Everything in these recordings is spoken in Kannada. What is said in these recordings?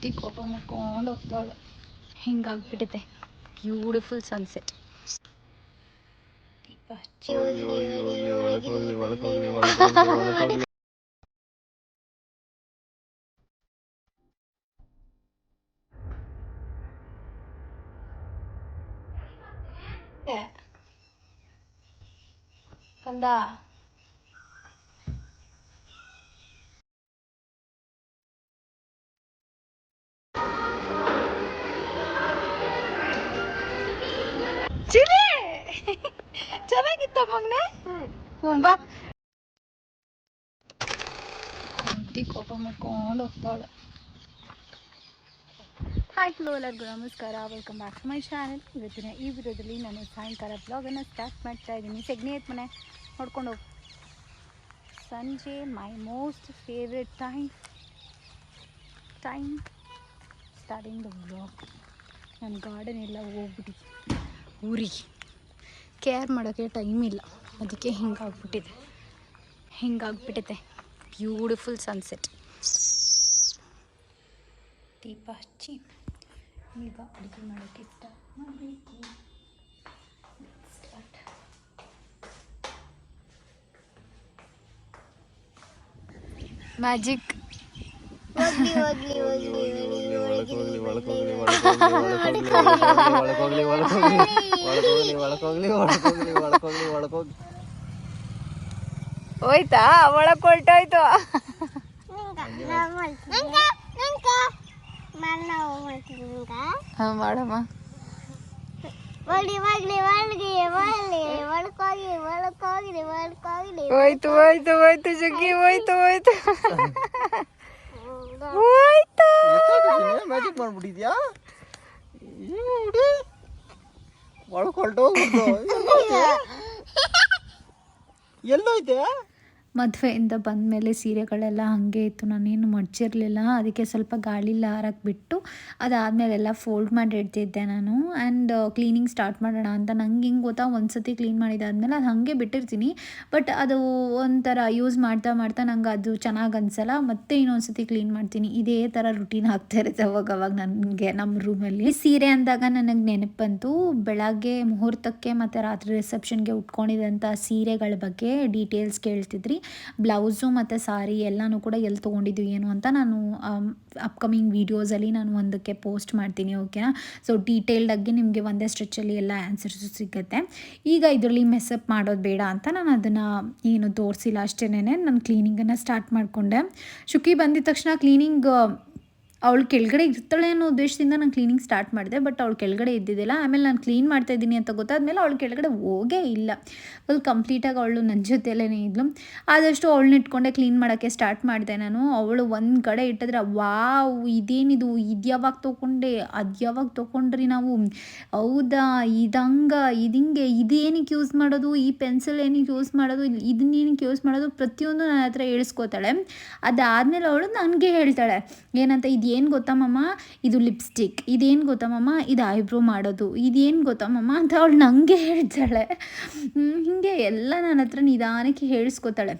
ಹೆಂಡತಿ ಕೋಪ ಮಾಡ್ಕೊಂಡು ಹೋಗ್ತಾಳೆ ಹಿಂಗಾಗ್ಬಿಟ್ಟಿದೆ ಬ್ಯೂಟಿಫುಲ್ ಸನ್ಸೆಟ್ ದೀಪ ಹಚ್ಚಿ ಕಂದ ಚಿಲಿ! ಚೆನ್ನಾಗಿತ್ತ ಮಗ್ನೆ? ಬಾ. ಹೆಂಡತಿ ಕೋಪ ಮಾಡ್ಕೊಂಡು ಹೋಗ್ತಾಳೆ. ಹಾಯ್ ಹಲೋ ಎಲ್ಲರಿಗೂ ನಮಸ್ಕಾರ. Welcome back to my channel ಇವತ್ತಿನ ಈ ವಿಡಿಯೋದಲ್ಲಿ ನಾನು ಸಾಯಂಕಾಲ ಬ್ಲಾಗನ್ನು ಸ್ಟಾರ್ಟ್ ಮಾಡ್ತಾ ಇದ್ದೀನಿ. ಸೆಗ್ನಿ ಐತೆ ಮನೆ. ನೋಡ್ಕೊಂಡು ಹೋಗು. ಸಂಜೆ my most favourite time time starting the blog ನನ್ನ ಗಾರ್ಡನ್ ಎಲ್ಲ ಹೋಗ್ಬಿಟ್ಟು ಊರಿಗೆ ಕೇರ್ ಮಾಡೋಕ್ಕೆ ಟೈಮ್ ಇಲ್ಲ. ಅದಕ್ಕೆ ಹಿಂಗಾಗ್ಬಿಟ್ಟಿದೆ. ಹಿಂಗಾಗ್ಬಿಟ್ಟಿದೆ. ಬ್ಯೂಟಿಫುಲ್ ಸನ್ಸೆಟ್ ದೀಪ ಹಚ್ಚಿ, ಈಗ ಅಡುಗೆ ಮಾಡೋಕ್ಕೆ ಸ್ಟಾರ್ಟ್ ಮಾಡಬೇಕು. ಮ್ಯಾಜಿಕ್ ಹೋಯ್ತಾ ಒಳಗೆ ಹೊರ್ಟೋಯ್ತು ಹಾಂ ಮಾಡಮ್ಮ ಹೋಯ್ತು ಹೋಯ್ತು ಹೋಯ್ತು ಜಗ್ಗಿ ಹೋಯ್ತು ಹೋಯ್ತು ಹೋಯ್ತು? ಮ್ಯಾಜಿಕ್ ಮಾಡ್ಬಿಟ್ಟಿದ್ಯಾ? ಒಳಕೊಳ್ಟು ಎಲ್ಲೋಯ್ತೆ? ಮದುವೆಯಿಂದ ಬಂದಮೇಲೆ ಸೀರೆಗಳೆಲ್ಲ ಹಾಗೆ ಇತ್ತು. ನಾನೇನು ಮಡ್ಚಿರಲಿಲ್ಲ. ಅದಕ್ಕೆ ಸ್ವಲ್ಪ ಗಾಳಿಲಿ ಹಾರಕ್ಕೆ ಬಿಟ್ಟು ಅದಾದಮೇಲೆ ಎಲ್ಲ ಫೋಲ್ಡ್ ಮಾಡಿ ಇಡ್ತಿದ್ದೆ ನಾನು. ಆ್ಯಂಡ್ ಕ್ಲೀನಿಂಗ್ ಸ್ಟಾರ್ಟ್ ಮಾಡೋಣ ಅಂತ ನಂಗೆ ಹಿಂಗೆ ಗೊತ್ತಾ ಒಂದು ಸತಿ ಕ್ಲೀನ್ ಮಾಡಿದಾದ್ಮೇಲೆ ಅದು ಹಾಗೆ ಬಿಟ್ಟಿರ್ತೀನಿ. ಬಟ್ ಅದು ಒಂಥರ ಯೂಸ್ ಮಾಡ್ತಾ ಮಾಡ್ತಾ ನಂಗೆ ಅದು ಚೆನ್ನಾಗಿ ಅನ್ಸಲ್ಲ. ಮತ್ತೆ ಇನ್ನೊಂದು ಸತಿ ಕ್ಲೀನ್ ಮಾಡ್ತೀನಿ. ಇದೇ ಥರ ರುಟೀನ್ ಆಗ್ತಾ ಇರುತ್ತೆ ಅವಾಗ ಅವಾಗ ನನಗೆ ನಮ್ಮ ರೂಮಲ್ಲಿ ಸೀರೆ ಅಂದಾಗ ನನಗೆ ನೆನಪು ಬಂತು. ಬೆಳಗ್ಗೆ ಮುಹೂರ್ತಕ್ಕೆ ಮತ್ತು ರಾತ್ರಿ ರಿಸೆಪ್ಷನ್ಗೆ ಉಟ್ಕೊಂಡಿದ್ದಂಥ ಸೀರೆಗಳ ಬಗ್ಗೆ ಡೀಟೇಲ್ಸ್ ಕೇಳ್ತಿದ್ರಿ. ಬ್ಲೌಸು ಮತ್ತು ಸಾರಿ ಎಲ್ಲನೂ ಕೂಡ ಎಲ್ಲಿ ತೊಗೊಂಡಿದ್ದು ಏನು ಅಂತ ನಾನು ಅಪ್ಕಮಿಂಗ್ ವೀಡಿಯೋಸಲ್ಲಿ ನಾನು ಒಂದಕ್ಕೆ ಪೋಸ್ಟ್ ಮಾಡ್ತೀನಿ ಓಕೆನಾ ಸೊ ಡೀಟೇಲ್ಡಾಗಿ ನಿಮಗೆ ಒಂದೇ ಸ್ಟ್ರೆಚ್ಚಲ್ಲಿ ಎಲ್ಲ ಆನ್ಸರ್ಸು ಸಿಗುತ್ತೆ. ಈಗ ಇದರಲ್ಲಿ ಮೆಸಪ್ ಮಾಡೋದು ಬೇಡ ಅಂತ ನಾನು ಅದನ್ನು ಏನು ತೋರಿಸಿಲ್ಲ ಅಷ್ಟೇ ನಾನು ಕ್ಲೀನಿಂಗನ್ನು ಸ್ಟಾರ್ಟ್ ಮಾಡಿಕೊಂಡೆ. ಶುಕಿ ಬಂದಿದ ತಕ್ಷಣ ಕ್ಲೀನಿಂಗ್ ಅವಳು ಕೆಳಗಡೆ ಇರ್ತಾಳೆ ಅನ್ನೋ ಉದ್ದೇಶದಿಂದ ನಾನು ಕ್ಲೀನಿಂಗ್ ಸ್ಟಾರ್ಟ್ ಮಾಡಿದೆ ಬಟ್ ಅವಳು ಕೆಳಗಡೆ ಇದ್ದಿದ್ದಿಲ್ಲ. ಆಮೇಲೆ ನಾನು ಕ್ಲೀನ್ ಮಾಡ್ತಾ ಇದ್ದೀನಿ ಅಂತ ಗೊತ್ತಾದ್ಮೇಲೆ ಅವಳು ಕೆಳಗಡೆ ಹೋಗೇ ಇಲ್ಲ. ಫುಲ್ ಕಂಪ್ಲೀಟಾಗಿ ಅವಳು ನನ್ನ ಜೊತೆಲೇ ಇದ್ಲು. ಆದಷ್ಟು ಅವಳನ್ನ ಇಟ್ಕೊಂಡೆ ಕ್ಲೀನ್ ಮಾಡೋಕ್ಕೆ ಸ್ಟಾರ್ಟ್ ಮಾಡಿದೆ ನಾನು. ಅವಳು ಒಂದು ಕಡೆ ಇಟ್ಟಿದ್ರೆ, ವಾವ್, ಇದೇನಿದು? ಇದು ಯಾವಾಗ ತೊಗೊಂಡೆ? ಅದು ಯಾವಾಗ ತೊಗೊಂಡ್ರಿ ನಾವು? ಹೌದಾ? ಇದಂಗ ಇದಿಂಗೆ ಇದೇನಕ್ಕೆ ಯೂಸ್ ಮಾಡೋದು? ಈ ಪೆನ್ಸಿಲ್ ಏನಕ್ಕೆ ಯೂಸ್ ಮಾಡೋದು? ಇದನ್ನೇನಕ್ಕೆ ಯೂಸ್ ಮಾಡೋದು? ಪ್ರತಿಯೊಂದು ನನ್ನ ಹತ್ರ ಹೇಳ್ಸ್ಕೊತಾಳೆ. ಅದಾದಮೇಲೆ ಅವಳು ನನಗೆ ಹೇಳ್ತಾಳೆ, ಏನಂತ ಇದೇನು ಗೊತ್ತಮ್ಮಮ್ಮ ಇದು ಲಿಪ್ಸ್ಟಿಕ್. ಇದೇನು ಗೊತ್ತಾ ಮಮ್ಮ ಇದು ಐಬ್ರೋ ಮಾಡೋದು. ಇದೇನು ಗೊತ್ತಮ್ಮಮ್ಮ ಅಂತ ಅವಳು ನನಗೆ ಹೇಳ್ತಾಳೆ. ಹೀಗೆ ಎಲ್ಲ ನನ್ನ ಹತ್ರ ನಿಧಾನಕ್ಕೆ ಹೇಳಿಸ್ಕೊತಾಳೆ.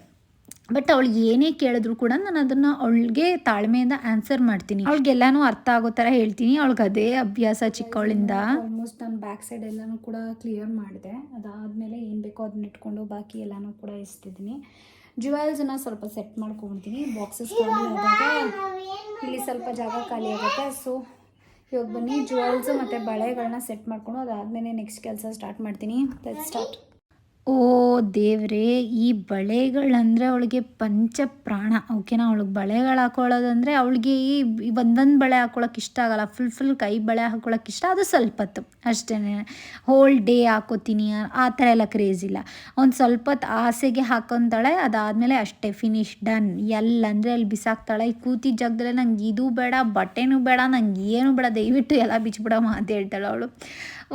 ಬಟ್ ಅವಳು ಏನೇ ಕೇಳಿದ್ರು ಕೂಡ ನಾನು ಅದನ್ನು ಅವಳಿಗೆ ತಾಳ್ಮೆಯಿಂದ ಆನ್ಸರ್ ಮಾಡ್ತೀನಿ. ಅವಳಿಗೆಲ್ಲಾನು ಅರ್ಥ ಆಗೋ ಥರ ಹೇಳ್ತೀನಿ. ಅವಳಿಗೆ ಅದೇ ಅಭ್ಯಾಸ ಚಿಕ್ಕವಳಿಂದ. ಆಲ್ಮೋಸ್ಟ್ ನಾನು ಬ್ಯಾಕ್ ಸೈಡ್ ಎಲ್ಲನೂ ಕೂಡ ಕ್ಲಿಯರ್ ಮಾಡಿದೆ. ಅದಾದಮೇಲೆ ಏನು ಬೇಕೋ ಅದನ್ನ ಇಟ್ಕೊಂಡು ಬಾಕಿ ಎಲ್ಲನೂ ಕೂಡ ಇಸ್ತಿದ್ದೀನಿ ಜುವೆಲ್ಸನ್ನ ಸ್ವಲ್ಪ ಸೆಟ್ ಮಾಡ್ಕೊಂಡ್ಬಿಡ್ತೀನಿ ಬಾಕ್ಸಸ್ ಖಾಲಿ ಆದಾಗ ಇಲ್ಲಿ ಸ್ವಲ್ಪ ಜಾಗ ಖಾಲಿ ಆಗುತ್ತೆ. ಸೊ ಇವಾಗ ಬನ್ನಿ. ಜುವೆಲ್ಸು ಮತ್ತು ಬಳೆಗಳನ್ನ ಸೆಟ್ ಮಾಡ್ಕೊಂಡು ಅದಾದಮೇಲೆ ನೆಕ್ಸ್ಟ್ ಕೆಲಸ ಸ್ಟಾರ್ಟ್ ಮಾಡ್ತೀನಿ. ಸ್ಟಾರ್ಟ್ ಓ ದೇವರೇ, ಈ ಬಳೆಗಳಂದರೆ ಅವಳಿಗೆ ಪಂಚ ಪ್ರಾಣ ಓಕೆನಾ? ಅವಳಿಗೆ ಬಳೆಗಳು ಹಾಕೊಳ್ಳೋದಂದರೆ ಅವಳಿಗೆ ಈ ಒಂದೊಂದು ಬಳೆ ಹಾಕೊಳ್ಳೋಕೆ ಇಷ್ಟ ಆಗಲ್ಲ. ಫುಲ್ ಫುಲ್ ಕೈ ಬಳೆ ಹಾಕೊಳ್ಳೋಕೆ ಇಷ್ಟ. ಅದು ಸ್ವಲ್ಪ ಹೊತ್ತು ಅಷ್ಟೇ ಹೋಲ್ ಡೇ ಹಾಕೋತೀನಿ. ಆ ಥರ ಎಲ್ಲ ಕ್ರೇಜ್ ಇಲ್ಲ. ಒಂದು ಸ್ವಲ್ಪ ಹೊತ್ತು ಆಸೆಗೆ ಹಾಕೊಂತಾಳೆ, ಅದಾದಮೇಲೆ ಅಷ್ಟೇ ಫಿನಿಶ್ ಡನ್ ಎಲ್ಲಂದರೆ ಅಲ್ಲಿ ಬಿಸಾಕ್ತಾಳೆ. ಈ ಕೂತಿದ್ದ ಜಾಗದಲ್ಲೇ ನಂಗೆ ಇದು ಬೇಡ, ಬಟ್ಟೆನೂ ಬೇಡ, ನಂಗೆ ಏನು ಬೇಡ. ದಯವಿಟ್ಟು ಎಲ್ಲ ಬಿಚ್ಬಿಡಮ್ಮ ಅಂತ ಹೇಳ್ತಾಳೆ ಅವಳು.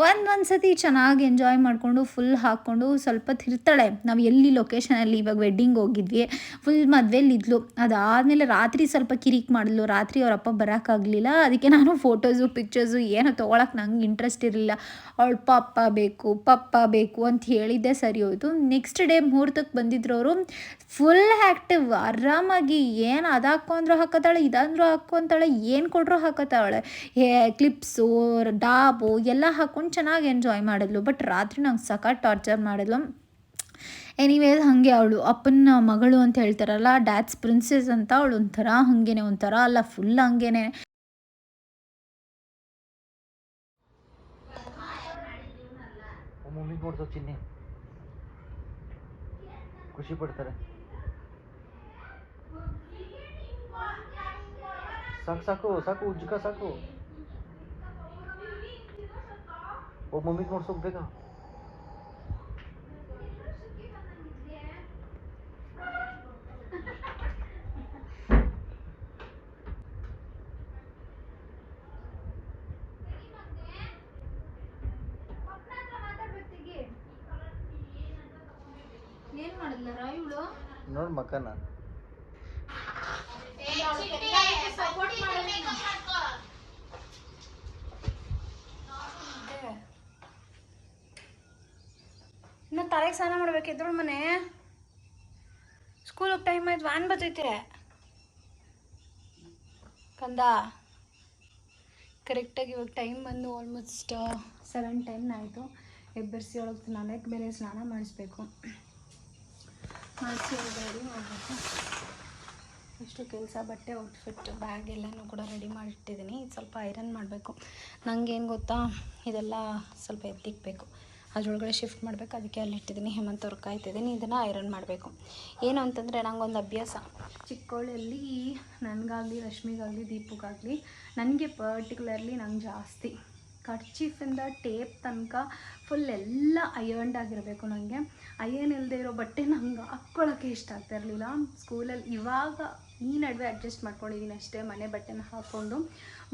ಒಂದು ಒಂದು ಸತಿ ಚೆನ್ನಾಗಿ ಎಂಜಾಯ್ ಮಾಡಿಕೊಂಡು ಫುಲ್ ಹಾಕ್ಕೊಂಡು ಸ್ವಲ್ಪ ತಿರ್ತಾಳೆ. ನಾವು ಎಲ್ಲಿ ಲೊಕೇಶನಲ್ಲಿ ಇವಾಗ ವೆಡ್ಡಿಂಗ್ ಹೋಗಿದ್ವಿ ಫುಲ್ ಮದುವೆಲಿದ್ಲು ಅದಾದಮೇಲೆ ರಾತ್ರಿ ಸ್ವಲ್ಪ ಕಿರಿಕ್ ಮಾಡಿದ್ಲು. ರಾತ್ರಿ ಅವ್ರ ಅಪ್ಪ ಬರೋಕ್ಕಾಗಲಿಲ್ಲ ಅದಕ್ಕೆ ನಾನು ಫೋಟೋಸು ಪಿಕ್ಚರ್ಸು ಏನೋ ತೊಗೊಳಕ್ಕೆ ನಂಗೆ ಇಂಟ್ರೆಸ್ಟ್ ಇರಲಿಲ್ಲ. ಅವಳು ಪಪ್ಪ ಬೇಕು ಪಪ್ಪ ಬೇಕು ಅಂತ ಹೇಳಿದ್ದೆ ಸರಿ ಹೋಯಿತು. ನೆಕ್ಸ್ಟ್ ಡೇ ಮುಹೂರ್ತಕ್ಕೆ ಬಂದಿದ್ರು ಅವರು ಫುಲ್ ಆ್ಯಕ್ಟಿವ್ ಆರಾಮಾಗಿ ಏನು ಅದು ಹಾಕ್ಕೊಂಡ್ರು ಹಾಕೋತಾಳೆ ಇದಂದ್ರೂ ಹಾಕ್ಕೊಂತಾಳೆ ಏನು ಕೊಟ್ಟರು ಹಾಕೋತಾಳೆ ಕ್ಲಿಪ್ಸು ಡಾಬು, ಎಲ್ಲ ಹಾಕ್ಕೊಂಡು ಚೆನ್ನಾಗಿ ಎಂಜಾಯ್ ಮಾಡಿದ್ಲು ಬಟ್ ರಾತ್ರಿ ನಂಗೆ ಸಖತ್ ಟಾರ್ಚರ್ ಮಾಡಿದ್ಲು. ಎನಿವೇಸ್ ಹಾಗೆ ಅವಳು ಅಪ್ಪನ ಮಗಳು ಅಂತ ಹೇಳ್ತಾರಲ್ಲ ಡ್ಯಾಡ್ಸ್ ಪ್ರಿನ್ಸೆಸ್ ಅಂತ ಅವಳು ಒಂಥರ ಹಾಗೇನೆ, ಒಂಥರ ಅಲ್ಲ ಫುಲ್ ಹಂಗೇನೆ. ಖುಷಿ ಪಡ್ತಾರೆ. ಸಾಕು ಸಾಕು ಸಾಕು ಸಾಕು. ಓ ಮಮ್ಮಿಗೆ ನೋಡ್ಸೋಕ್ ಬೇಗ ಏನು ಮಕ್ಕ ಇವಳು ನೋಡ್ ಮಕ್ಕನ ಇನ್ನು ತಲೆಗೆ ಸ್ನಾನ ಮಾಡ್ಬೇಕು ಮನೆ. ಸ್ಕೂಲಿಗೆ ಟೈಮ್ ಆಯ್ತು ವ್ಯಾನ್ ಬರ್ತೈತೆ ಕಂದ. ಕರೆಕ್ಟಾಗಿ ಇವಾಗ ಟೈಮ್ ಬಂದು ಆಲ್ಮೋಸ್ಟ್ ಸೆವೆನ್ ಟೆನ್ ಆಯಿತು. ಎಬ್ಬರಿಸಿ ಒಳಗೆ ಸ್ನಾನಕ್ಕೆ ಬೇರೆ ಸ್ನಾನ ಮಾಡಿಸ್ಬೇಕು. ಮಾಡಿಸಿ ರೆಡಿ ಮಾಡಬೇಕು. ಇಷ್ಟು ಕೆಲಸ, ಬಟ್ಟೆ ಔಟ್ಫಿಟ್ ಬ್ಯಾಗ್ ಎಲ್ಲನೂ ಕೂಡ ರೆಡಿ ಮಾಡಿಟ್ಟಿದ್ದೀನಿ ಇದು ಸ್ವಲ್ಪ ಐರನ್ ಮಾಡಬೇಕು. ನನಗೇನು ಗೊತ್ತಾ? ಇದೆಲ್ಲ ಸ್ವಲ್ಪ ಎತ್ತಿಕ್ಬೇಕು. ಅದರೊಳಗಡೆ ಶಿಫ್ಟ್ ಮಾಡಬೇಕು. ಅದಕ್ಕೆ ಅಲ್ಲಿ ಇಟ್ಟಿದ್ದೀನಿ. ಹೇಮಂತ್ ಅವ್ರು ಕಾಯ್ತಿದ್ದೀನಿ. ಇದನ್ನು ಐರನ್ ಮಾಡಬೇಕು. ಏನು ಅಂತಂದರೆ ನಂಗೊಂದು ಅಭ್ಯಾಸ. ಚಿಕ್ಕವಳಲ್ಲಿ ನನಗಾಗಲಿ, ರಶ್ಮಿಗಾಗಲಿ ದೀಪಕ್ಕಾಗಲಿ ನನಗೆ ಪರ್ಟಿಕ್ಯುಲರ್ಲಿ ನಂಗೆ ಜಾಸ್ತಿ. ಕರ್ಚೀಫಿಂದ ಟೇಪ್ ತನಕ ಫುಲ್ ಎಲ್ಲ ಅಯರ್ನ್ಡ್ ಆಗಿರಬೇಕು ನನಗೆ ಅಯರ್ನ್ ಇಲ್ಲದೆ ಇರೋ ಬಟ್ಟೆ ನಂಗೆ ಹಾಕ್ಕೊಳ್ಳೋಕ್ಕೆ ಇಷ್ಟ ಆಗ್ತಾ ಇರಲಿಲ್ಲ. ಸ್ಕೂಲಲ್ಲಿ ಇವಾಗ ಈ ನಡುವೆ ಅಡ್ಜಸ್ಟ್ ಮಾಡ್ಕೊಂಡಿದ್ದೀನಿ ಅಷ್ಟೇ, ಮನೆ ಬಟ್ಟೆನ ಹಾಕ್ಕೊಂಡು.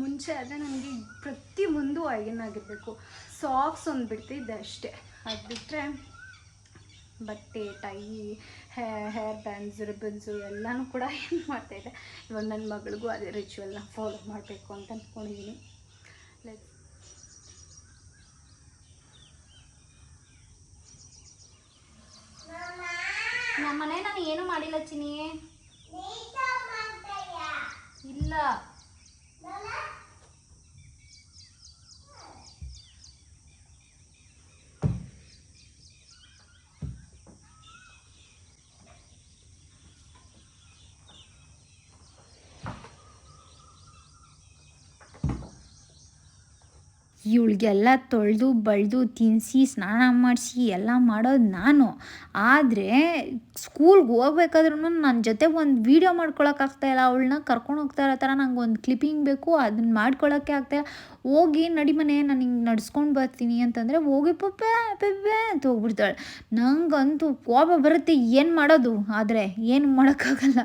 ಮುಂಚೆ ಆದರೆ ನನಗೆ ಪ್ರತಿಯೊಂದು ಅಯರ್ನ್ ಆಗಿರಬೇಕು. ಸಾಕ್ಸ್ ಒಂದು ಬಿಡ್ತಿದ್ದೆ ಅಷ್ಟೇ. ಅದು ಬಿಟ್ಟರೆ ಬಟ್ಟೆ ಟೈ ಹೇರ್ ಬ್ಯಾಂಡ್ಸ್ ರಿಬ್ಬನ್ಸು ಎಲ್ಲನೂ ಕೂಡ ಏನು ಮಾಡ್ತಾಯಿದ್ದೆ ಇವಾಗ ನನ್ನ ಮಗಳಿಗೂ ಅದೇ ರಿಚುವಲ್ನ ಫಾಲೋ ಮಾಡಬೇಕು ಅಂತ ಅಂದ್ಕೊಂಡಿದ್ದೀನಿ ಲೈಕ್ ನಮ್ಮ ಮನೆ ನಾನು ಏನು ಮಾಡಿಲ್ಲ ಚಿನಿ ಇಲ್ಲ. ಇವಳಿಗೆಲ್ಲ ತೊಳೆದು, ಬಳ್ದು ತಿನ್ನಿಸಿ ಸ್ನಾನ ಮಾಡಿಸಿ ಎಲ್ಲ ಮಾಡೋದು ನಾನು. ಆದರೆ ಸ್ಕೂಲ್ಗೆ ಹೋಗ್ಬೇಕಾದ್ರೂ ನನ್ನ ಜೊತೆ ಒಂದು ವೀಡಿಯೋ ಮಾಡ್ಕೊಳಕ್ಕಾಗ್ತಾಯಿಲ್ಲ ಅವಳನ್ನ ಕರ್ಕೊಂಡು ಹೋಗ್ತಾ ಇರೋ ಥರ ನಂಗೆ ಒಂದು ಕ್ಲಿಪ್ಪಿಂಗ್ ಬೇಕು ಅದನ್ನ ಮಾಡ್ಕೊಳ್ಳೋಕ್ಕೆ ಆಗ್ತಾಯಿಲ್ಲ ಹೋಗಿ, ನಡಿ ಮನೆ, ನಾನು ಹಿಂಗೆ ನಡ್ಸ್ಕೊಂಡು ಬರ್ತೀನಿ ಅಂತಂದರೆ ಹೋಗಿ, ಪಪ್ಪೆ ಪಪ್ಪೆ ಅಂತ ಹೋಗ್ಬಿಡ್ತಾಳೆ. ನಂಗಂತೂ ಕೋಪ ಬರುತ್ತೆ ಏನು ಮಾಡೋದು. ಆದರೆ ಏನು ಮಾಡೋಕ್ಕಾಗಲ್ಲ.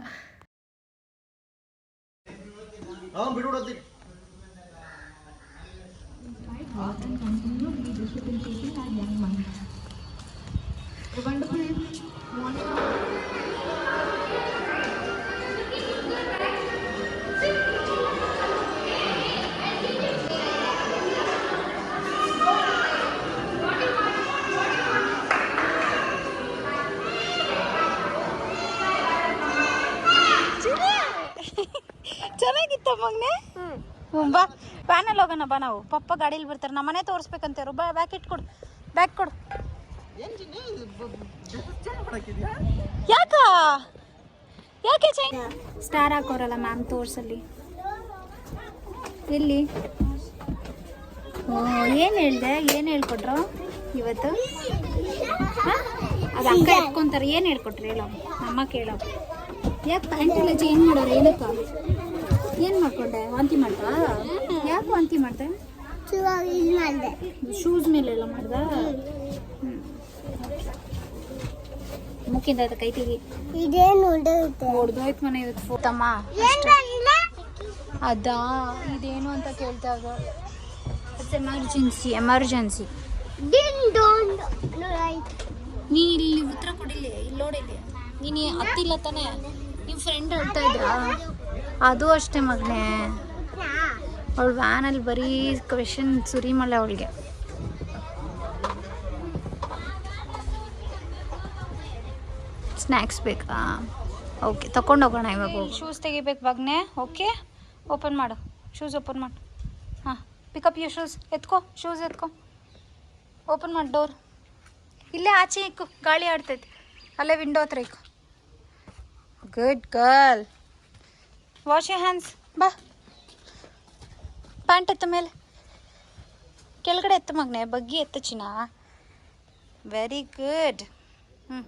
모든 방송용 이 뉴스 공지 ಬಾ ನಾವು. ಪಪ್ಪ ಗಾಡೀಲಿ ಬರ್ತಾರೆ ನಮ್ಮ ಮನೆ ತೋರಿಸ್ಬೇಕಂತೇರು ಬಾ ಬ್ಯಾಕ್ ಇಟ್ಕೊಡು. ಬ್ಯಾಕ್ ಕೊಡು. ಯಾಕ? ಯಾಕೆ ಸ್ಟಾರ್ ಹಾಕೋರಲ್ಲ ಮ್ಯಾಮ್ ತೋರ್ಸಲ್ಲಿ. ಎಲ್ಲಿ? ಏನು ಹೇಳ್ದೆ? ಏನು ಹೇಳ್ಕೊಟ್ರು ಇವತ್ತು? ಅದು ಅಕ್ಕ ಎತ್ಕೊಂತಾರೆ. ಏನು ಹೇಳ್ಕೊಟ್ರಿ ಹೇಳೋ. ಅಮ್ಮ ಕೇಳೋ. ಯಾಕೆ ಪ್ಯಾಂಟ್ ಎಲ್ಲ ಚೇಂಜ್ ಮಾಡೋರು ಏನಕ್ಕ? ಏನು ಮಾಡ್ಕೊಂಡೆ? ವಾಂತಿ ಮಾಡ್ತಾ? ಯಾಕೆ ವಾಂತಿ ಮಾಡ್ದೆ? ಶೂಸ್ ಮೇಲೆಲ್ಲ ಮಾಡ್ದ? ಮುಖಿಂದ ಅದು ಕೈ ತೆಗಿ ಇದೇನು ಹೊಡೆದೋಯ್ತು ಮನೆ ಇವತ್ತು ತಮ್ಮ. ಅದಾ? ಇದೇನು ಅಂತ ಕೇಳ್ತಾ ಇಟ್ಸ್ ಎಮರ್ಜೆನ್ಸಿ ಎಮರ್ಜೆನ್ಸಿ. ನೀ ಇಲ್ಲಿ ಉತ್ತರ ಕೊಡಿಲಿ ಇಲ್ಲಿ ನೋಡಿಲಿ ನೀನು ಹತ್ತಿಲ್ಲ ತಾನೆ? ನಿಮ್ಮ ಫ್ರೆಂಡ್ ಹೇಳ್ತಾ ಇದ್ರಾ? ಅದು ಅಷ್ಟೇ ಮಗನೇ. ಅವಳು ವ್ಯಾನಲ್ಲಿ ಬರೀ ಕ್ವೆಶನ್ ಸುರಿಮಳೆ ಅವಳಿಗೆ. ಸ್ನ್ಯಾಕ್ಸ್ ಬೇಕಾ? ಓಕೆ ತಗೊಂಡು ಹೋಗೋಣ ಇವಾಗ ಶೂಸ್ ತೆಗಿಬೇಕು ಮಗನೇ ಓಕೆ ಓಪನ್ ಮಾಡು. ಶೂಸ್ ಓಪನ್ ಮಾಡು. ಹಾಂ ಪಿಕಪ್ ಯು ಶೂಸ್ ಎತ್ಕೋ ಶೂಸ್ ಎತ್ಕೋ. ಓಪನ್ ಮಾಡಿ ಡೋರ್ ಇಲ್ಲೇ ಆಚೆ ಇಕ್ಕು, ಗಾಳಿ ಆಡ್ತೈತಿ. ಅಲ್ಲೇ ವಿಂಡೋ ಹತ್ರ ಇಕ್ಕು. Good girl wash you hands ಬಾ. ಪ್ಯಾಂಟ್ ಎತ್ತ ಮೇಲೆ. ಕೆಳಗಡೆ ಎತ್ತ ಮಗ್ನೆ, ಬಗ್ಗಿ ಎತ್ತ ಚಿನ್ನ. ವೆರಿ ಗುಡ್ ಹ್ಞೂ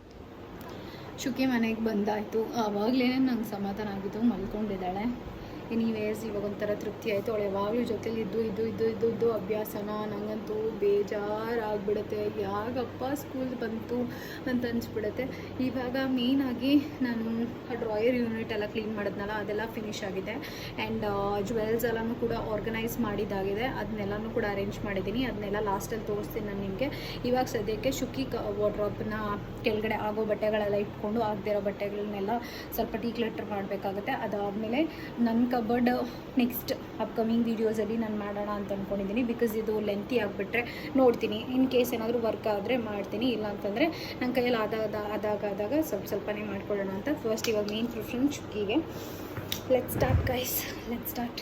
ಶುಕಿ ಮನೆಗೆ ಬಂದಾಯಿತು. ಆವಾಗಲೇ ನಂಗೆ ಸಮಾಧಾನ ಆಗಿತ್ತು ಮಲ್ಕೊಂಡಿದ್ದಾಳೆ. ಎನಿವೇಸ್ ಇವಾಗ ಒಂಥರ ತೃಪ್ತಿ ಆಯಿತು. ಅವಳು ಯಾವಾಗಲೂ ಜೊತೆಲಿ ಇದ್ದು ಇದ್ದು ಇದ್ದು ಇದ್ದು ಇದ್ದು ಅಭ್ಯಾಸನ ನನಗಂತೂ ಬೇಜಾರಾಗ್ಬಿಡುತ್ತೆ. ಯಾಕಪ್ಪ ಸ್ಕೂಲ್ ಬಂತು ಅಂತ ಅನಿಸ್ಬಿಡುತ್ತೆ. ಇವಾಗ ಮೇಯ್ನಾಗಿ ನಾನು ಡ್ರಾಯರ್ ಯೂನಿಟ್ ಎಲ್ಲ ಕ್ಲೀನ್ ಮಾಡಿದ್ನಲ್ಲ, ಅದೆಲ್ಲ ಫಿನಿಶ್ ಆಗಿದೆ. ಆ್ಯಂಡ್ ಜ್ಯುವೆಲ್ಸ್ ಎಲ್ಲನೂ ಕೂಡ ಆರ್ಗನೈಸ್ ಮಾಡಿದ್ದಾಗಿದೆ. ಅದನ್ನೆಲ್ಲನೂ ಕೂಡ ಅರೇಂಜ್ ಮಾಡಿದ್ದೀನಿ. ಅದನ್ನೆಲ್ಲ ಲಾಸ್ಟಲ್ಲಿ ತೋರಿಸ್ತೀನಿ ನಾನು ನಿಮಗೆ. ಇವಾಗ ಸದ್ಯಕ್ಕೆ ಶುಕಿ ಕ ವಾಡ್ರಾಪ್ನ ಕೆಳಗಡೆ ಆಗೋ ಬಟ್ಟೆಗಳೆಲ್ಲ ಇಟ್ಕೊಂಡು, ಆಗದಿರೋ ಬಟ್ಟೆಗಳನ್ನೆಲ್ಲ ಸ್ವಲ್ಪ ಟೀಕ್ಲೆಟರ್ ಮಾಡಬೇಕಾಗುತ್ತೆ. ಅದಾದಮೇಲೆ ನನ್ನ ಕಬರ್ಡ್ ನೆಕ್ಸ್ಟ್ ಅಪ್ಕಮಿಂಗ್ ವೀಡಿಯೋಸಲ್ಲಿ ನಾನು ಮಾಡೋಣ ಅಂತ ಅಂದ್ಕೊಂಡಿದ್ದೀನಿ ಬಿಕಾಸ್ ಇದು ಲೆಂತಿ ಆಗಿಬಿಟ್ರೆ ನೋಡ್ತೀನಿ. ಇನ್ ಕೇಸ್ ಏನಾದರೂ ವರ್ಕ್ ಆದರೆ ಮಾಡ್ತೀನಿ. ಇಲ್ಲ ಅಂತಂದರೆ ನನ್ನ ಕೈಯಲ್ಲಿ ಆದಾಗ ಆದಾಗ ಆದಾಗ ಸ್ವಲ್ಪ ಸ್ವಲ್ಪನೇ ಮಾಡ್ಕೊಳ್ಳೋಣ ಅಂತ. ಫಸ್ಟ್ ಇವಾಗ main preference ಚುಕ್ಕಿಗೆ let start guys let start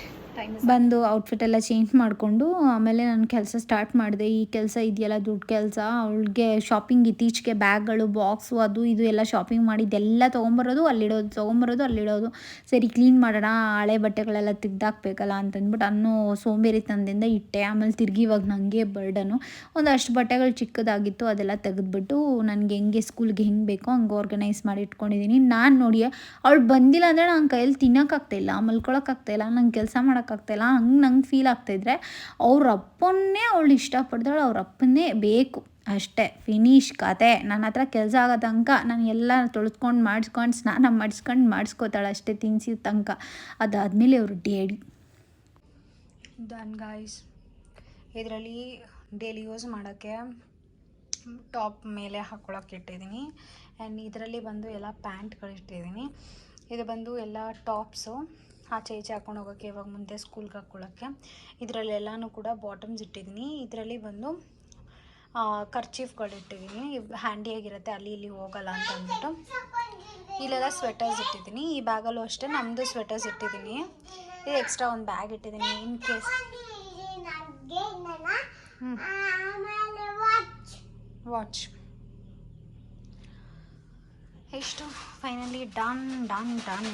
ಬಂದು ಔಟ್ಫಿಟ್ ಎಲ್ಲ ಚೇಂಜ್ ಮಾಡಿಕೊಂಡು ಆಮೇಲೆ ನಾನು ಕೆಲಸ ಸ್ಟಾರ್ಟ್ ಮಾಡಿದೆ. ಈ ಕೆಲಸ ಇದೆಯಲ್ಲ ದುಡ್ಡು ಕೆಲಸ, ಅವಳಿಗೆ ಶಾಪಿಂಗ್ ಇತ್ತೀಚೆಗೆ ಬ್ಯಾಗ್ಗಳು ಬಾಕ್ಸು ಅದು ಇದು ಎಲ್ಲ ಶಾಪಿಂಗ್ ಮಾಡಿದ್ದೆಲ್ಲ ತೊಗೊಂಬರೋದು, ಅಲ್ಲಿಡೋದು ತೊಗೊಂಬರೋದು, ಅಲ್ಲಿಡೋದು. ಸರಿ ಕ್ಲೀನ್ ಮಾಡೋಣ, ಹಳೆ ಬಟ್ಟೆಗಳೆಲ್ಲ ತೆಗ್ದಾಕ್ಬೇಕಲ್ಲ ಅಂತಂದ್ಬಿಟ್ಟು ಅನ್ನೋ ಸೋಂಬೇರಿತನದಿಂದ ಇಟ್ಟೆ. ಆಮೇಲೆ ತಿರ್ಗಿ ಇವಾಗ ನನಗೆ ಬರ್ಡನು ಒಂದಷ್ಟು ಬಟ್ಟೆಗಳು ಚಿಕ್ಕದಾಗಿತ್ತು, ಅದೆಲ್ಲ ತೆಗೆದ್ಬಿಟ್ಟು ನನಗೆ ಹೆಂಗೆ ಸ್ಕೂಲ್ಗೆ ಹೆಂಗೆ ಬೇಕೋ ಹಂಗೆ ಆರ್ಗನೈಸ್ ಮಾಡಿ ಇಟ್ಕೊಂಡಿದ್ದೀನಿ ನಾನು ನೋಡಿ ಅವಳು ಬಂದಿಲ್ಲ ಅಂದರೆ ನನ್ನ ಕೈಯಲ್ಲಿ ತಿನ್ನೋಕ್ಕಾಗ್ತಾಯಿಲ್ಲ ಮಲ್ಕೊಳಕ್ಕಾಗ್ತಾಯಿಲ್ಲ ನಂಗೆ ಕೆಲಸ ಮಾಡೋಕ್ಕಾಗ್ತಾಯಿಲ್ಲ ಹಂಗೆ ನಂಗೆ ಫೀಲ್ ಆಗ್ತಾಯಿದ್ರೆ ಅವ್ರ ಅಪ್ಪನ್ನೇ ಅವಳು ಇಷ್ಟಪಡ್ದಾಳೆ ಅವ್ರ ಅಪ್ಪನ್ನೇ ಬೇಕು. ಅಷ್ಟೇ. ಫಿನಿಶ್ ಕತೆ. ನನ್ನ ಹತ್ರ ಕೆಲಸ ಆಗೋ ತನಕ ನಾನು ಎಲ್ಲ ತೊಳೆದ್ಕೊಂಡು ಮಾಡಿಸ್ಕೊಂಡು ಸ್ನಾನ ಮಾಡಿಸ್ಕೊಂಡು ಮಾಡಿಸ್ಕೋತಾಳೆ ಅಷ್ಟೇ ತಿನ್ಸಿದ ತನಕ. ಅದಾದಮೇಲೆ ಅವರು ಡೇಡಿ ದನ್ ಗಾಯ್ಸ್ ಇದರಲ್ಲಿ ಡೇಲಿ ಯೂಸ್ ಮಾಡೋಕ್ಕೆ ಟಾಪ್ ಮೇಲೆ ಹಾಕ್ಕೊಳಕ್ಕೆ ಇಟ್ಟಿದ್ದೀನಿ. ಆ್ಯಂಡ್ ಇದರಲ್ಲಿ ಬಂದು ಎಲ್ಲ ಪ್ಯಾಂಟ್ಗಳು ಇಟ್ಟಿದ್ದೀನಿ ಇದು ಬಂದು ಎಲ್ಲ ಟಾಪ್ಸು ಆಚೆ ಈಚೆ ಹಾಕೊಂಡು ಹೋಗೋಕ್ಕೆ ಇವಾಗ ಮುಂದೆ ಸ್ಕೂಲ್ಗೆ ಹಾಕ್ಕೊಳ್ಳೋಕ್ಕೆ ಇದರಲ್ಲೆಲ್ಲನೂ ಕೂಡ ಬಾಟಮ್ಸ್ ಇಟ್ಟಿದ್ದೀನಿ. ಇದರಲ್ಲಿ ಬಂದು ಕರ್ಚೀಫ್ಗಳು ಇಟ್ಟಿದ್ದೀನಿ. ಹ್ಯಾಂಡಿಯಾಗಿರುತ್ತೆ ಅಲ್ಲಿ ಇಲ್ಲಿ ಹೋಗಲ್ಲ ಅಂತ ಅಂದ್ಬಿಟ್ಟು. ಇಲ್ಲೆಲ್ಲ ಸ್ವೆಟರ್ಸ್ ಇಟ್ಟಿದ್ದೀನಿ. ಈ ಬ್ಯಾಗಲ್ಲೂ ಅಷ್ಟೇ ನಮ್ಮದು ಸ್ವೆಟರ್ಸ್ ಇಟ್ಟಿದ್ದೀನಿ. ಇದು ಎಕ್ಸ್ಟ್ರಾ ಒಂದು ಬ್ಯಾಗ್ ಇಟ್ಟಿದ್ದೀನಿ ಇನ್ ಕೇಸ್ ವಾಚ್ ಎಷ್ಟು ಫೈನಲಿ ಡನ್ ಡನ್ ಡನ್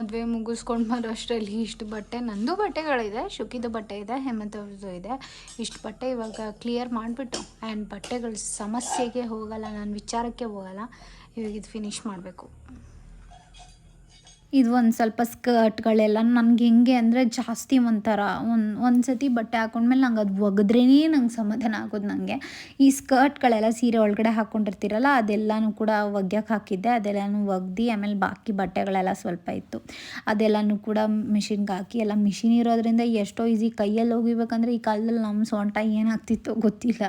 ಮದುವೆ ಮುಗಿಸ್ಕೊಂಡು ಬರೋ ಅಷ್ಟರಲ್ಲಿ ಇಷ್ಟು ಬಟ್ಟೆ, ನಂದು ಬಟ್ಟೆಗಳಿದೆ ಶುಕಿದು ಬಟ್ಟೆ ಇದೆ ಹೇಮಂತ್ ಅವ್ರದ್ದು ಇದೆ. ಇಷ್ಟು ಬಟ್ಟೆ ಇವಾಗ ಕ್ಲಿಯರ್ ಮಾಡಿಬಿಟ್ಟು ಆ್ಯಂಡ್ ಬಟ್ಟೆಗಳ ಸಮಸ್ಯೆಗೆ ಹೋಗಲ್ಲ, ನಾನು ವಿಚಾರಕ್ಕೆ ಹೋಗಲ್ಲ. ಇವಾಗ ಇದು ಫಿನಿಶ್ ಮಾಡಬೇಕು. ಇದು ಒಂದು ಸ್ವಲ್ಪ ಸ್ಕರ್ಟ್ಗಳೆಲ್ಲ ನನಗೆ ಹೆಂಗೆ ಅಂದರೆ ಜಾಸ್ತಿ ಒಂಥರ ಒಂದು ಒಂದು ಸತಿ ಬಟ್ಟೆ ಹಾಕೊಂಡ್ಮೇಲೆ ನಂಗೆ ಅದು ಒಗೆದ್ರೇ ನಂಗೆ ಸಮಾಧಾನ ಆಗೋದು ನನಗೆ ಈ ಸ್ಕರ್ಟ್ಗಳೆಲ್ಲ ಸೀರೆ ಒಳಗಡೆ ಹಾಕ್ಕೊಂಡಿರ್ತೀರಲ್ಲ ಅದೆಲ್ಲನೂ ಕೂಡ ಒಗ್ಯಕ್ಕೆ ಹಾಕಿದ್ದೆ. ಅದೆಲ್ಲನೂ ಒಗ್ದು ಆಮೇಲೆ ಬಾಕಿ ಬಟ್ಟೆಗಳೆಲ್ಲ ಸ್ವಲ್ಪ ಇತ್ತು. ಅದೆಲ್ಲನೂ ಕೂಡ ಮಿಷಿನ್ಗೆ ಹಾಕಿ ಎಲ್ಲ ಮಿಷಿನ್ ಇರೋದ್ರಿಂದ ಎಷ್ಟೋ ಈಸಿ ಕೈಯಲ್ಲಿ ಹೋಗಿಬೇಕಂದ್ರೆ ಈ ಕಾಲದಲ್ಲಿ ನಮ್ಮ ಸೊಂಟ ಏನಾಗ್ತಿತ್ತೋ ಗೊತ್ತಿಲ್ಲ.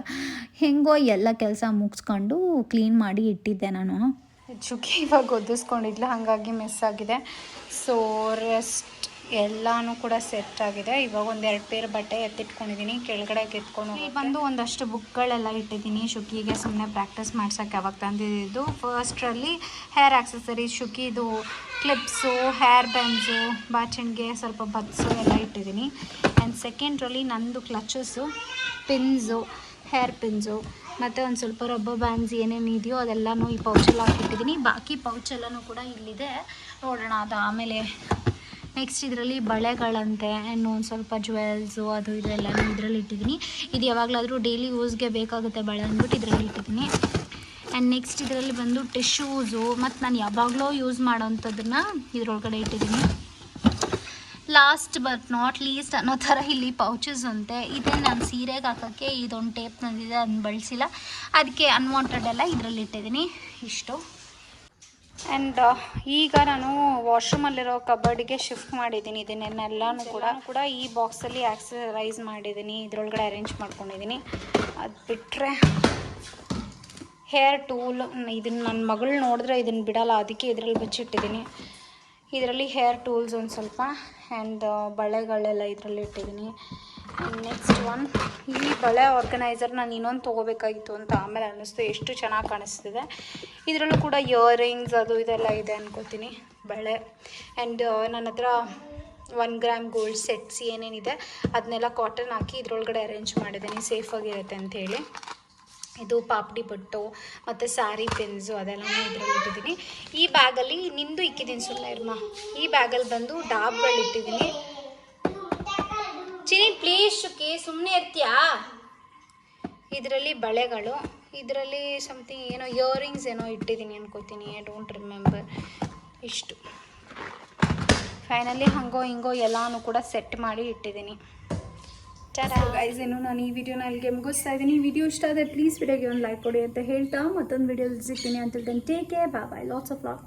ಹೆಂಗೋ ಎಲ್ಲ ಕೆಲಸ ಮುಗಿಸ್ಕೊಂಡು ಕ್ಲೀನ್ ಮಾಡಿ ಇಟ್ಟಿದ್ದೆ ನಾನು. ಚುಕ್ಕಿ ಇವಾಗ ಒದಿಸ್ಕೊಂಡಿದ್ಲು, ಹಾಗಾಗಿ ಮಿಸ್ ಆಗಿದೆ. ಸೊ ರೆಸ್ಟ್ ಎಲ್ಲನೂ ಕೂಡ ಸೆಟ್ ಆಗಿದೆ. ಇವಾಗ ಒಂದೆರಡು ಪೇರ್ ಬಟ್ಟೆ ಎತ್ತಿಟ್ಕೊಂಡಿದ್ದೀನಿ ಕೆಳಗಡೆ ಎತ್ಕೊಂಡು ಬಂದು ಒಂದಷ್ಟು ಬುಕ್ಗಳೆಲ್ಲ ಇಟ್ಟಿದ್ದೀನಿ ಶುಕಿಗೆ ಸುಮ್ಮನೆ ಪ್ರಾಕ್ಟೀಸ್ ಮಾಡ್ಸೋಕ್ಕೆ ಅವಾಗ ತಂದಿದ್ದು. ಫಸ್ಟ್ರಲ್ಲಿ ಹೇರ್ ಆಕ್ಸಸರೀಸ್ ಶುಕಿದು ಕ್ಲಿಪ್ಸು ಹೇರ್ ಬ್ಯಾಂಡ್ಸು ಬಾಚಣಿಗೆ ಸ್ವಲ್ಪ ಬತ್ಸು ಎಲ್ಲ ಇಟ್ಟಿದ್ದೀನಿ ಆ್ಯಂಡ್ ಸೆಕೆಂಡ್ರಲ್ಲಿ ನಂದು ಕ್ಲಚಸ್ಸು ಪಿನ್ಸು ಹೇರ್ ಪಿನ್ಸು ಮತ್ತು ಒಂದು ಸ್ವಲ್ಪ ರಬ್ಬರ್ ಬ್ಯಾಂಡ್ಸ್ ಏನೇನು ಇದೆಯೋ ಅದೆಲ್ಲನೂ ಈ ಪೌಚಲ್ಲಿ ಹಾಕಿಟ್ಟಿದ್ದೀನಿ ಬಾಕಿ ಪೌಚೆಲ್ಲನೂ ಕೂಡ ಇಲ್ಲಿದೆ. ನೋಡೋಣ ಅದು ಆಮೇಲೆ ನೆಕ್ಸ್ಟ್ ಇದರಲ್ಲಿ ಬಳೆಗಳಂತೆ, ಇನ್ನು ಒಂದು ಸ್ವಲ್ಪ ಜ್ಯುವೆಲ್ಸು ಅದು ಇದೆಲ್ಲನೂ ಇದರಲ್ಲಿ ಇಟ್ಟಿದ್ದೀನಿ ಇದು ಯಾವಾಗಲಾದರೂ ಡೈಲಿ ಯೂಸ್ಗೆ ಬೇಕಾಗುತ್ತೆ ಬಳೆ ಅಂದ್ಬಿಟ್ಟು ಇದರಲ್ಲಿ ಇಟ್ಟಿದ್ದೀನಿ ಆ್ಯಂಡ್ ನೆಕ್ಸ್ಟ್ ಇದರಲ್ಲಿ ಬಂದು ಟಿಶ್ಯೂಸು ಮತ್ತು ನಾನು ಯಾವಾಗಲೂ ಯೂಸ್ ಮಾಡೋವಂಥದ್ದನ್ನು ಇದರೊಳಗಡೆ ಇಟ್ಟಿದ್ದೀನಿ ಲಾಸ್ಟ್ ಬಟ್ ನಾಟ್ ಲೀಸ್ಟ್ ಅನ್ನೋ ಥರ ಇಲ್ಲಿ ಪೌಚಸ್ ಅಂತೆ ಇದೆ ನಾನು ಸೀರೆಗೆ ಹಾಕೋಕ್ಕೆ, ಇದೊಂದು ಟೇಪ್ ನಂದಿದೆ, ಅದನ್ನು ಬಳಸಿಲ್ಲ. ಅದಕ್ಕೆ ಅನ್ವಾಂಟೆಡ್ ಎಲ್ಲ ಇದರಲ್ಲಿ ಇಟ್ಟಿದ್ದೀನಿ. ಇಷ್ಟು. ಆ್ಯಂಡ್ ಈಗ ನಾನು ವಾಶ್ರೂಮಲ್ಲಿರೋ ಕಬಡ್ಡಿಗೆ ಶಿಫ್ಟ್ ಮಾಡಿದ್ದೀನಿ. ಇದನ್ನೆಲ್ಲನೂ ಕೂಡ ಕೂಡ ಈ ಬಾಕ್ಸಲ್ಲಿ ಆಕ್ಸರೈಸ್ ಮಾಡಿದ್ದೀನಿ. ಇದರೊಳಗಡೆ ಅರೇಂಜ್ ಮಾಡ್ಕೊಂಡಿದ್ದೀನಿ. ಅದು ಬಿಟ್ಟರೆ ಹೇರ್ ಟೂಲ್ ಇದನ್ನು ನನ್ನ ಮಗಳು ನೋಡಿದ್ರೆ ಇದನ್ನು ಬಿಡಲ್ಲ. ಅದಕ್ಕೆ ಇದರಲ್ಲಿ ಬಚ್ಚಿಟ್ಟಿದ್ದೀನಿ. ಇದರಲ್ಲಿ ಹೇರ್ ಟೂಲ್ಸ್ ಒಂದು ಸ್ವಲ್ಪ ಆ್ಯಂಡ್ ಬಳೆಗಳೆಲ್ಲ ಇದರಲ್ಲಿ ಇಟ್ಟಿದ್ದೀನಿ ನೆಕ್ಸ್ಟ್ ಒನ್ ಈ ಬಳೆ ಆರ್ಗನೈಸರ್ ನಾನು ಇನ್ನೊಂದು ತೊಗೋಬೇಕಾಗಿತ್ತು ಅಂತ ಆಮೇಲೆ ಅನ್ನಿಸ್ತು. ಎಷ್ಟು ಚೆನ್ನಾಗಿ ಕಾಣಿಸ್ತಿದೆ. ಇದರಲ್ಲೂ ಕೂಡ ಇಯರಿಂಗ್ಸ್ ಅದು ಇದೆಲ್ಲ ಇದೆ ಅನ್ಕೋತೀನಿ, ಬಳೆ. ಆ್ಯಂಡ್ ನನ್ನ ಹತ್ರ ಒನ್ ಗ್ರಾಮ್ ಗೋಲ್ಡ್ ಸೆಟ್ಸ್ ಏನೇನಿದೆ ಅದನ್ನೆಲ್ಲ ಕಾಟನ್ ಹಾಕಿ ಇದ್ರೊಳಗಡೆ ಅರೇಂಜ್ ಮಾಡಿದ್ದೀನಿ ಸೇಫಾಗಿರುತ್ತೆ ಅಂಥೇಳಿ ಇದು ಪಾಪಡಿ ಬಟ್ಟು, ಮತ್ತು ಸ್ಯಾರಿ ಪೆನ್ಸು ಅದೆಲ್ಲನೂ ಇದರಲ್ಲಿ ಇಟ್ಟಿದ್ದೀನಿ. ಈ ಬ್ಯಾಗಲ್ಲಿ ನಿಂದು ಇಕ್ಕಿದ್ದೀನಿ ಸುಮ್ಮನೆ ಇರ್ಮ. ಈ ಬ್ಯಾಗಲ್ಲಿ ಬಂದು ಡಾಬ್ಗಳು ಇಟ್ಟಿದ್ದೀನಿ. ಚಿನಿ ಪ್ಲೀಸ್ ಶುಕಿ ಸುಮ್ಮನೆ ಇರ್ತೀಯಾ? ಇದರಲ್ಲಿ ಬಳೆಗಳು, ಇದರಲ್ಲಿ ಸಮಥಿಂಗ್ ಏನೋ ಇಯರಿಂಗ್ಸ್ ಏನೋ ಇಟ್ಟಿದ್ದೀನಿ ಅನ್ಕೋತೀನಿ ಐ ಡೋಂಟ್ ರಿಮೆಂಬರ್ ಇಷ್ಟು. ಫೈನಲಿ ಹಂಗೋ ಹಿಂಗೋ ಎಲ್ಲನೂ ಕೂಡ ಸೆಟ್ ಮಾಡಿ ಇಟ್ಟಿದ್ದೀನಿ. ಗೈಸ್ ಏನು ನಾನು ಈ ವಿಡಿಯೋನ ಅಲ್ಲಿಗೆ ಮುಗಿಸ್ತಾ ಇದ್ದೀನಿ. ವಿಡಿಯೋ ಇಷ್ಟ ಆದರೆ ಪ್ಲೀಸ್ ವಿಡಿಯೋಗೆ ಒಂದು ಲೈಕ್ ಕೊಡಿ ಅಂತ ಹೇಳ್ತಾ ಮತ್ತೊಂದು ವಿಡಿಯೋದಲ್ಲಿ ಸಿಗ್ತೀನಿ. ಅಂತ take care bye bye lots of lot